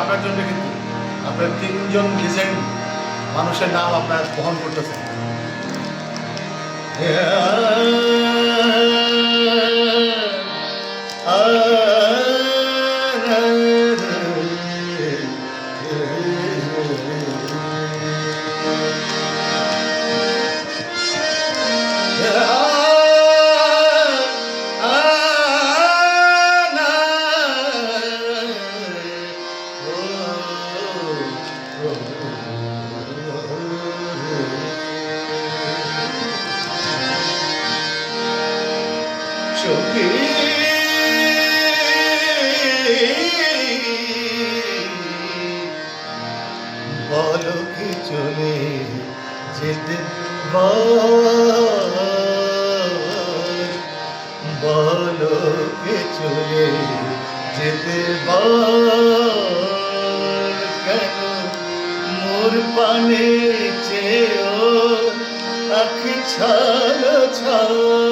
আপনার জন্য কিন্তু আপনার তিনজন মানুষের নাম আপনার বহন করতেছেন। চোখে। বলকে চলে যেতে বলকে চলে যেতে কেন মোর পানে চেয়েও আখি ছাল ছাল?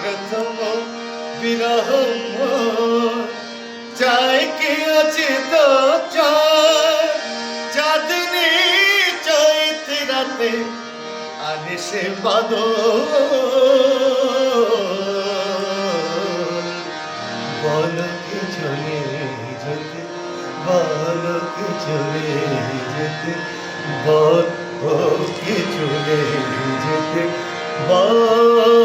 প্রথম বিরহ চায় কি আছে তো চাঁদনি চৈতে রাতে আনে সে বাদল বলকে চলে যেতে বলকে চলে যেতে বলকে চলে যেতে বল